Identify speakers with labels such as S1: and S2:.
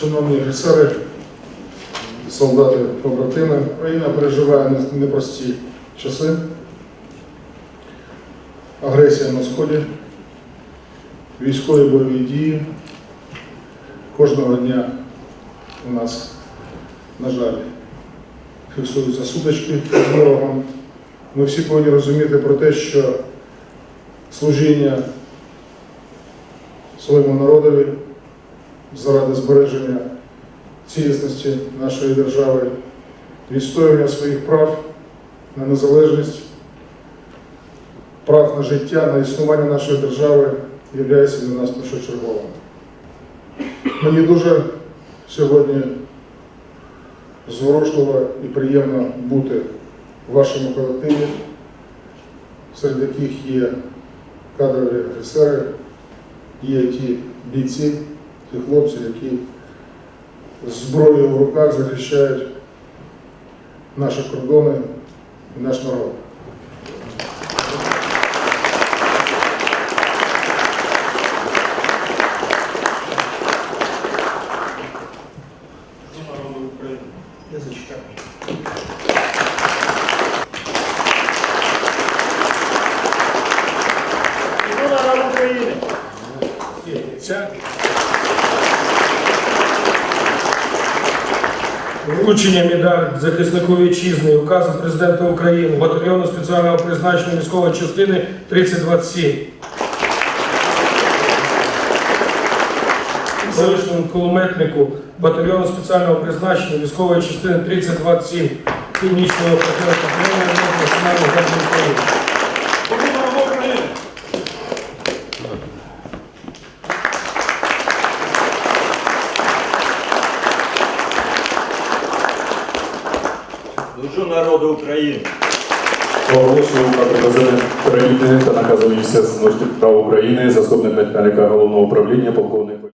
S1: Шановні офіцери, солдати, побратими, Україна переживає непрості часи. Агресія на сході, військові бойові дії. Кожного дня у нас, на жаль, фіксуються сутички з ворогом. Ми всі повинні розуміти про те, що служіння своєму народові заради збереження цілісності нашої держави, відстоювання своїх прав на незалежність, прав на життя, на існування нашої держави є для нас першочерговим. Мені дуже сьогодні зворушливо і приємно бути в вашому колективі, серед яких є кадрові офіцери, є ті бійці, ті хлопці, які зброєю в руках захищають наші кордони і наш народ.
S2: Я зачитаю.
S3: Іду народ України.
S2: Ця Вручення медаль захиснику вітчизни, указу президента України, батальйону спеціального призначення військової частини 3027. Селищному кулеметнику батальйону спеціального призначення військової частини 3027 Північного батальйону Національної гвардії України.
S3: Служу народу України.
S4: Оголошую про президент України та наказу Міністерства внутрішніх справ України, заступник начальника головного управління, полковник.